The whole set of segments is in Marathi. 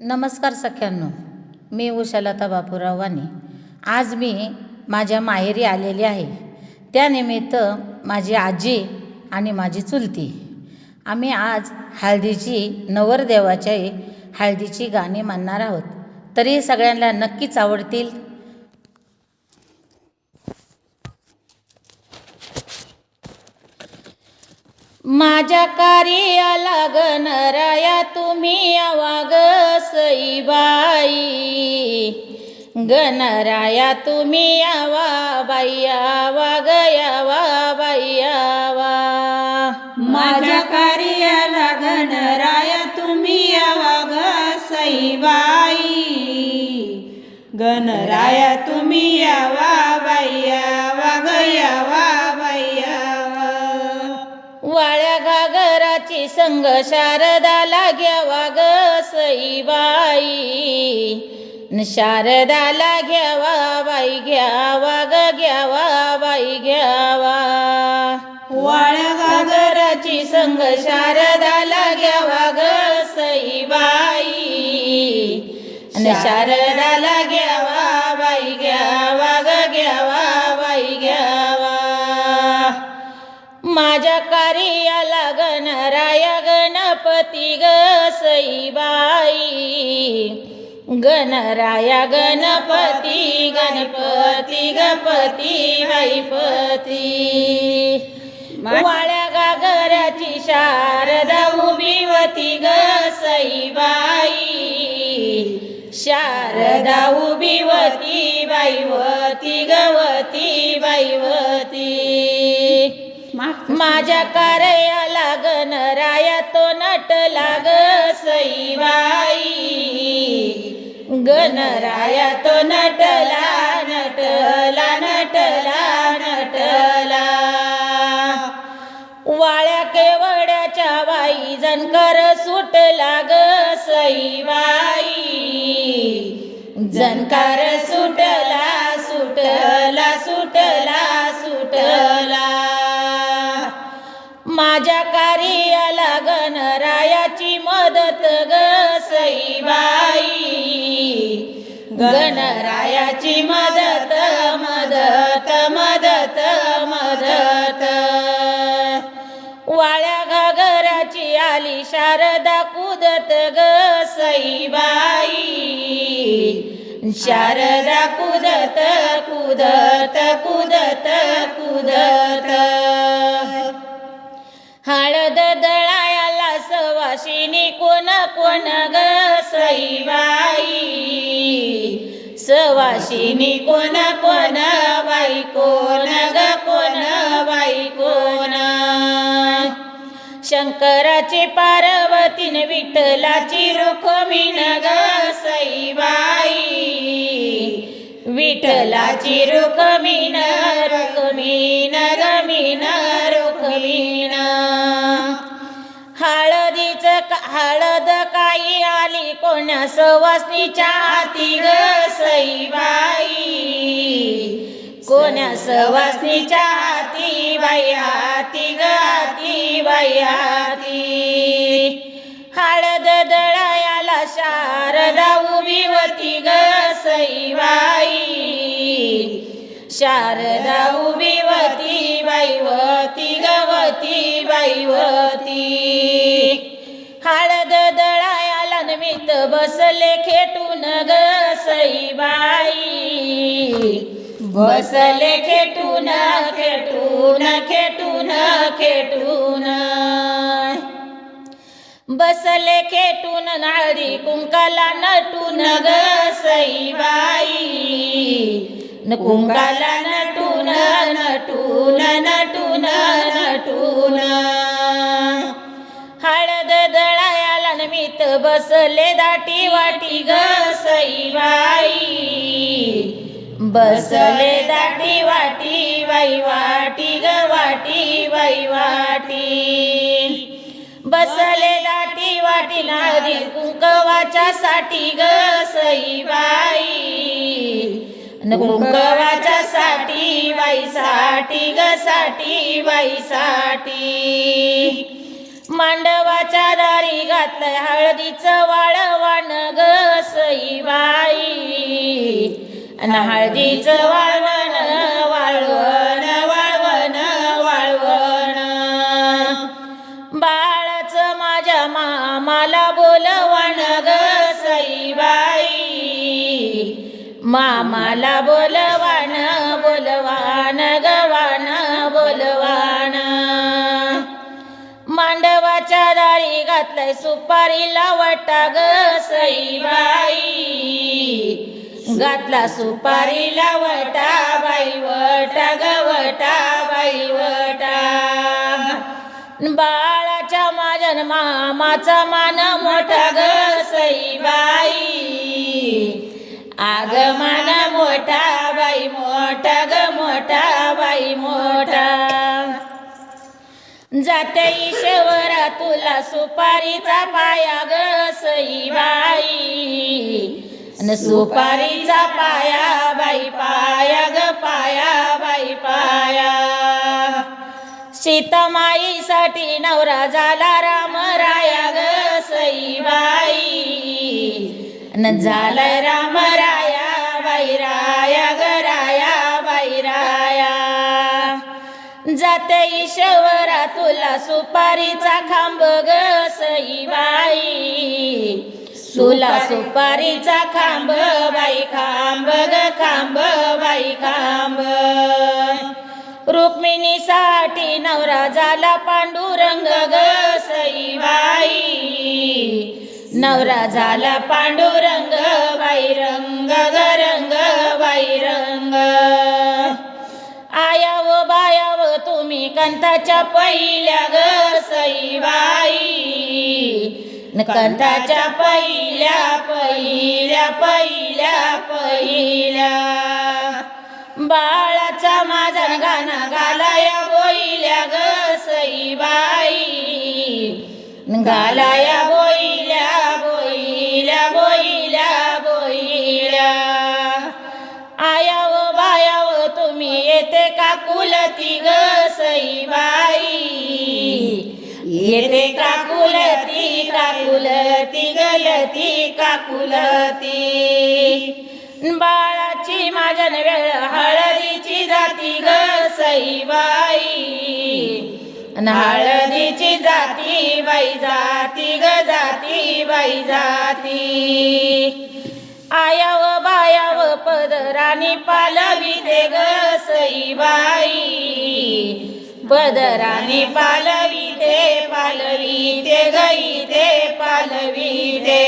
नमस्कार सख्यांनो मी उषालता बापूराव वाणी. आज मी माझ्या माहेरी आलेली आहे. त्यानिमित्त माझी आजी आणि माझी चुलती. आम्ही आज हळदीची नवरदेवाच्या हळदीची गाणी म्हणणार आहोत. तरी सगळ्यांना नक्कीच आवडतील. माझ्या कार्याला गणराया तुम्ही आवाग सईबाई गणराया तुम्ही यावा बाईयावा गयावा बाईयावा माझ्या कार्याला गणराया तुम्ही यावा ग सईबाई गणराया तुम्ही यावा बाईयावा गयावा घागराची संग शारदाला घ्यावा ग सईबाई. न शारदाला घ्यावा बाई घ्यावा ग घ्यावा बाई घ्यावा. वाळ्या घागराची संग शारदाला घ्यावा ग सईबाई. शारदाला माझ्या कार्याला गणराया गणपती ग सईबाई. गणराया गणपती गणपती गणपती बाईपती वाळ्या गागराची शारदा उभीवती ग सईबाई. शारदा उभीवती बाईवती गवती बाईवती माझ्या कार्या लागन राया तो नट लाग सईबाई. गणराया तो नटला नटला नटला नटला वाळ्या केवड्याच्या बाई जनकर सुट लाग सईबाई. जनकार सुट गणरायाची मदत मदत मदत मदत. वाळ्या घागराची आली शारदा कुदत ग सईबाई. शारदा कुदत कुदत कुदत कुदत. हळद दळायाला सवाशिनी कोण कोण ग सईबाई? वाशिनी कोण कोण बाई कोण ग कोण बाई कोण शंकराची पार्वतीन विठ्ठलाची रुक्मिण ग सईबाई. विठ्ठलाची रुक्मिण रुक्मिण गमीन रुक्मिण. हळदीच हळद काही आली कोणा सवासनीच्या हाती ग? सवासनीच्या हाती बाई हाती ग बाई हाती हळद दळायाला शारदा उभीवती ग सईबाई. शारदा उभीवती बाईवती गवती बाईवती हळद दळायाला निमित्त बसले खेटून ग सईबाई बसले खेटून खेटून खेटून खेटून. बसले खेटून नाळी कुंकाला नटून ग सईबाई. न कुंकाला नटून नटून नटून नटून. हळद दळायाला निमित्त बसले दाटी वाटी ग सईबाई. बसले दाटी वाटी वैवाटी वाटी ग वाटी वाटी. बसले दाटी वाटी नारी कुंकवाच्या साठी ग सईबाई. कुंकवाच्या साठी बाईसाठी ग साठी वाईसाठी मांडवाच्या दारी घातलंय हळदीचं वाळवण ग सईबाई. आणि हळदीचं वाळवण वाळवण वाळवण वाळवण. बाळाचं माझ्या मामाला बोलवण ग सईबाई. मामाला बोलवान बोलवान गवान बोलवान मांडवाच्या दारी घातलंय सुपारीला वटा ग सईबाई. घातला सुपारीला वटा बाई वटा ग बाई वटा. बाळाच्या माझ्या मामाचा मान मोठा ग बाई आग मान मोठा बाई मोठा ग मोठा बाई मोठा. जाते ईश्वरा तुला सुपारीचा पाया ग बाई न सुपारीचा पाया बाई पाया ग पाया बाई पाया सीतामाईसाठी नवरा झाला राम राया ग सईबाई न झालाय राम राया बाई राया ग राया बाई राया जाते ईश्वरा तुला सुपारीचा खांब ग सईबाई तुला सुपारीचा खांब बाई खांब ग खांब बाई खांब. रुक्मिणीसाठी नवरा झाला पांडुरंग ग बाई नवरा झाला पांडुरंग बाई रंग ग रंग बाई रंग आयाव बायाव तुम्ही कंठाच्या पहिल्या ग बाई न कंठाच्या पहिल्या पहिल्या पहिल्या पहिल्या. बाळाचा माझा गाणं गालाया बोईल्या ग बाई गालाया बोईल्या बोईल्या बोईल्या बोईल्या. आयाव बायाव तुम्ही येते का कुलती ग बाई येते का कुलती काकुलती गलती काकुलती. बाळाची माझ्या वेळ हळदीची जाती ग सईबाई. हळदीची जाती बाई जाती ग जाती बाई जाती. आयाव बायाव पदराणी पालवी दे ग सईबाई. पदरानी पालवी दे पालवी दे गई दे पालवी दे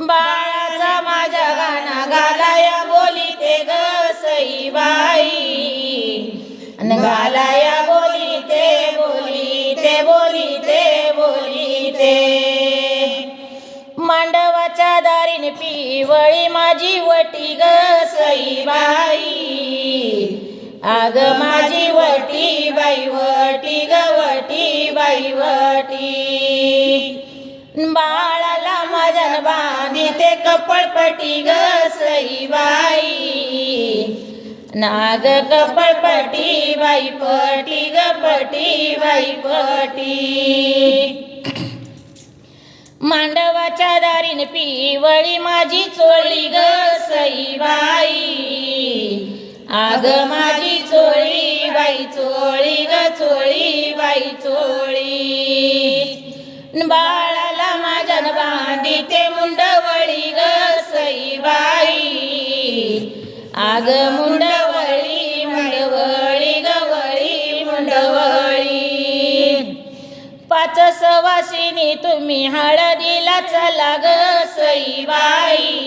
बाळाचा माझ्या गाणा गालाया बोली ते ग बाई न गालाया बोली ते बोली ते बोली ते बोली ते. मांडवाच्या दारीन पिवळी माझी वटी ग बाई आग माझी वटी बाई गवटी ग वटी वटी. बाळाला माझ्या बांधी ते कपडपटी ग बाई नाग कपडपटी बाई पटी ग पटी मांडवाच्या दारीन पिवळी माझी चोळी ग बाई आग माझी चोळी बाई चोळी ग चोळी बाई चोळी. बाळाला माझ्या बांधी ते मुंडवळी ग बाई. आग मुंडवळी मुंडवळी गवळी मुंडवळी. पाच सवासिनी तुम्ही हळदीला चला ग बाई.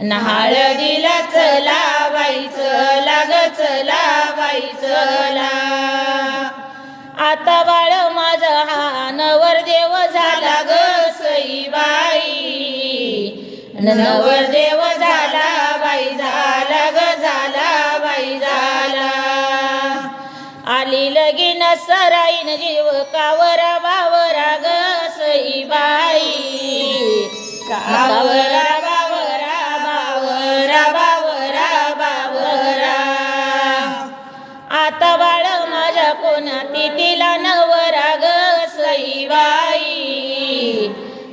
हळदीला चला बाई चला ग चला बाई चला आता बाळ माझा हा नवरदेव झाला ग बाई नवरदेव झाला बाई झाला ग झाला बाई झाला. आली लगीन सराईन जीव कावरा बावरा ग बाई कावरा तिला नवरा ग सईबाई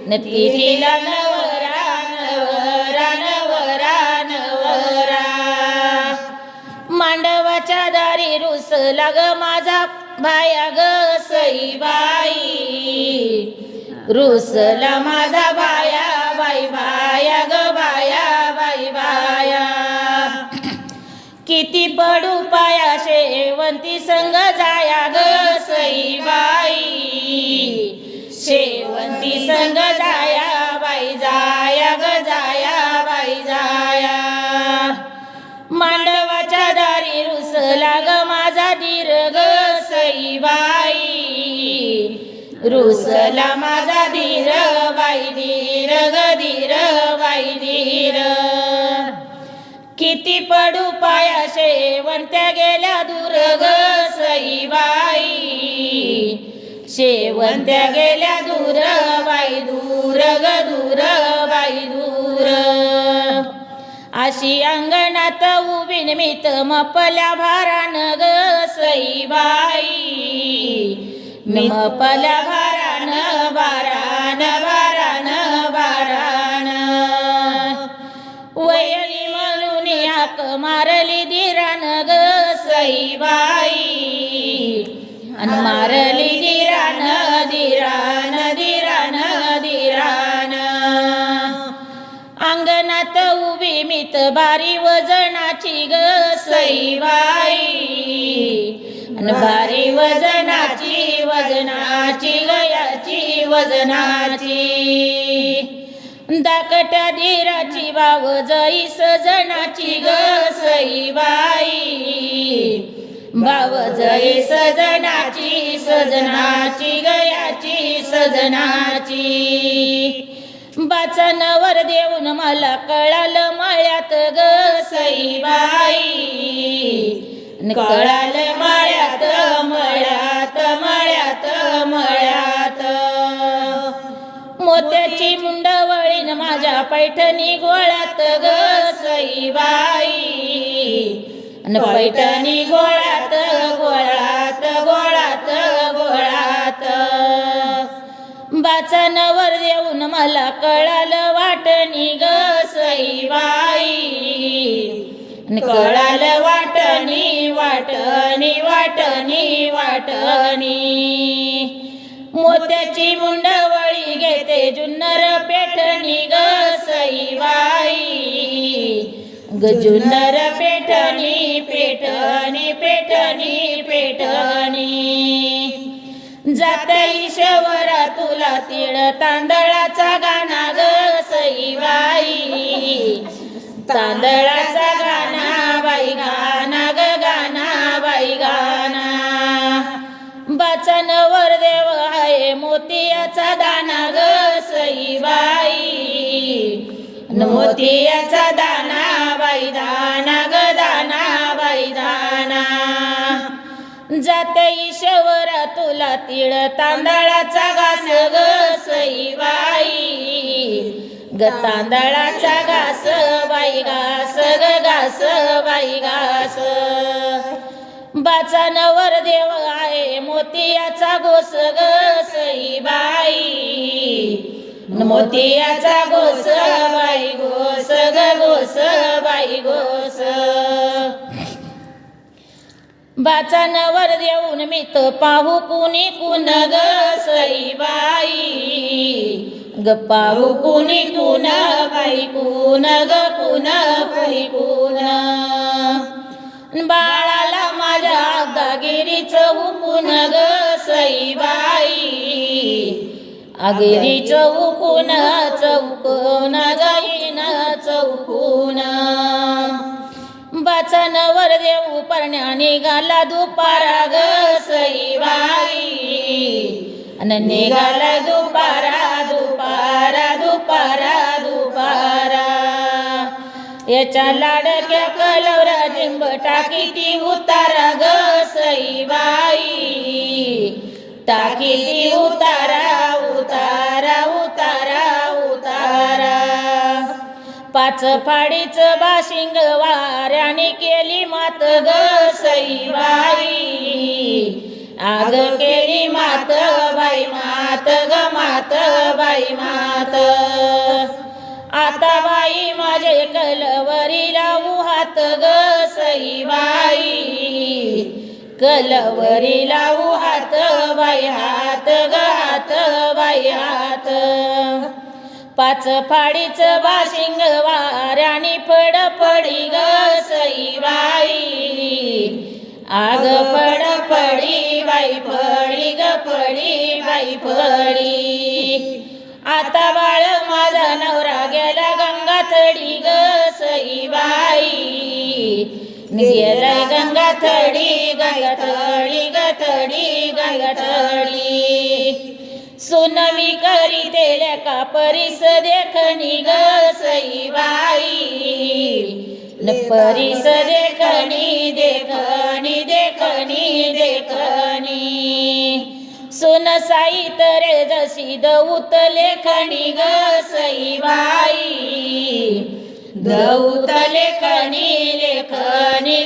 नती तिला नवरा नवरा नवरा मांडवाच्या दारी रुसला ग माझा भाया ग सईबाई रुसला माझा भाया बाई बाय ग बाया बाई बाया किती पडू पाया शेवंती संग जाया ग बाई शेवंती संग जाया बाई जाया ग जाया बाई जाया. मांडवाच्या दारी रुसला ग माझा धीर ग सईबाई रुसला माझा धीर बाई धीर ग धीर बाई धीर किती पडू पाया शेवंत्या गेल्या दूर ग सईबाई शेवंत्या गेल्या दूर बाई दूर ग दूर बाई दूर. अशी अंगणात उभीन मित मपल्या भारान ग सईबाई मपल्या भारान बारान बारान बारान. वयनी म्हणून हाक मारली दिरान ग सई बाई. अन मारली दिरान दिरान दिरान दिरान अंगणात उभी मित बारी वजनाची ग सईबाई अन बारी वजनाची वजनाची गयाची वजनाची. दाकट्या धीराची बाव जई सजनाची ग सईबाई बाव जई सजनाची सजनाची गयाची सजनाची. बाचनवर देऊन मला कळालं माळ्यात ग सईबाई. न कळालं मळ्यात मळ्यात मळ्यात मळ्यात. मोत्याची मुंडवळीन माझ्या पैठणी गोळ्यात ग सईबाई. पैठणी गोळ्या मला कळालं वाटणी ग सईबाई कळाल कळालं वाटणी वाटणी वाटणी वाटणी मोत्याची मुंडवळी घेते जुन्नर पेठणी ग सईबाई जुन्नर पेठणी पेठणी पेठ ईश्वरा तुला तिळ तांदळाचा गाणा ग सईबाई तांदळाचा गाणा बाई गाणा ग गाणा बाई गाणा. बाचनवर देव आहे मोतियाचा दाना ग सईबाई न मोतियाचा दाना जाते ईश्वरा तुला तिळ तांदळाचा घास ग सईबाई ग तांदळाचा घास बाई घास ग घास बाई घास. बाचा नवर देव आहे मोतियाचा घोस ग सईबाई बाई. मोतियाचा गोस बाई गोस ग गोस बाई गोस बाचा नवर येऊन मित पाहू कुणी कुण ग सईबाई. ग पाहू कुणी कुण बाई कुण ग कुण. बाई कुण बाळाला माझ्या दागिरीच हुकून ग सईबाई. अगिरीचं चौकून चौकून गाईन चौकून बाचनवर देऊ निघाला दुपारा ग सईबाई अन निघाला दुपारा दुपारा दुपारा दुपारा. याच्या लाडक्या कलवरा जिंब टाकी ती उतारा ग सईबाई टाकी ती उतारा पाच फाडीच बाशिंग वाऱ्याने केली मात ग सईबाई. आग केली मात बाई मात ग मात बाई मात. आता बाई माझे कलवरी लावू हात ग सईबाई. कलवरी लावू हात बाई हात ग हात बाई हात. पाच फाडीच बाशिंग वाऱ्याने फड पडी ग सईबाई आग फड पडी बाई फडी ग फडी बाई फडी. आता बाळ माझा नवरा गेला गंगा थडी ग सईबाई गेलाय गंगा थडी गंगा थडी ग थडी गंगा थडी. सुनमी करी लेका परिस देखणी ग सई बाई न परिस देखणी देखणी देखणी देखणी सुन साई तरे जशी दौत लेखणी ग सई बाई दौत लेखणी लेखणी